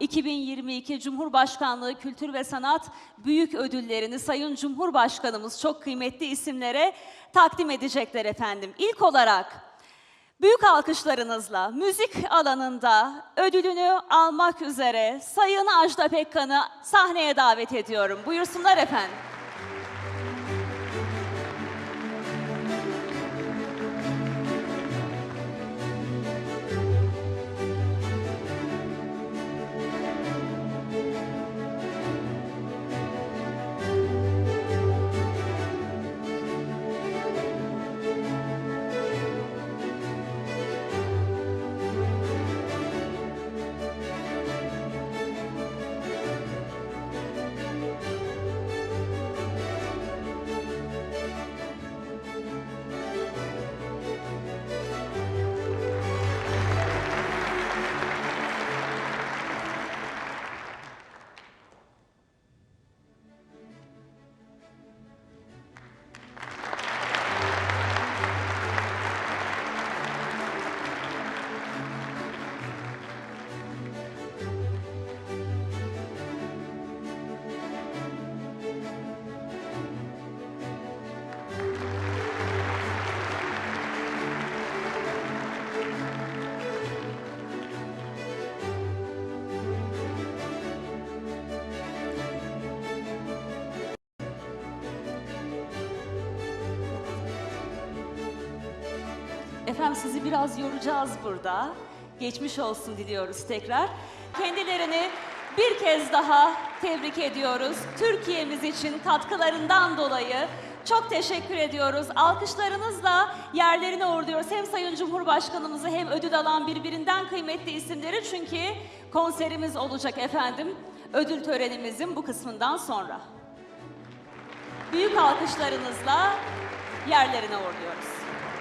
2022 Cumhurbaşkanlığı Kültür ve Sanat Büyük Ödüllerini Sayın Cumhurbaşkanımız çok kıymetli isimlere takdim edecekler efendim. İlk olarak büyük alkışlarınızla müzik alanında ödülünü almak üzere Sayın Ajda Pekkan'ı sahneye davet ediyorum. Buyursunlar efendim. Efendim sizi biraz yoracağız burada. Geçmiş olsun diliyoruz tekrar. Kendilerini bir kez daha tebrik ediyoruz. Türkiye'miz için katkılarından dolayı çok teşekkür ediyoruz. Alkışlarınızla yerlerine uğurluyoruz. Hem Sayın Cumhurbaşkanımızı hem ödül alan birbirinden kıymetli isimleri çünkü konserimiz olacak efendim. Ödül törenimizin bu kısmından sonra. Büyük alkışlarınızla yerlerine uğurluyoruz.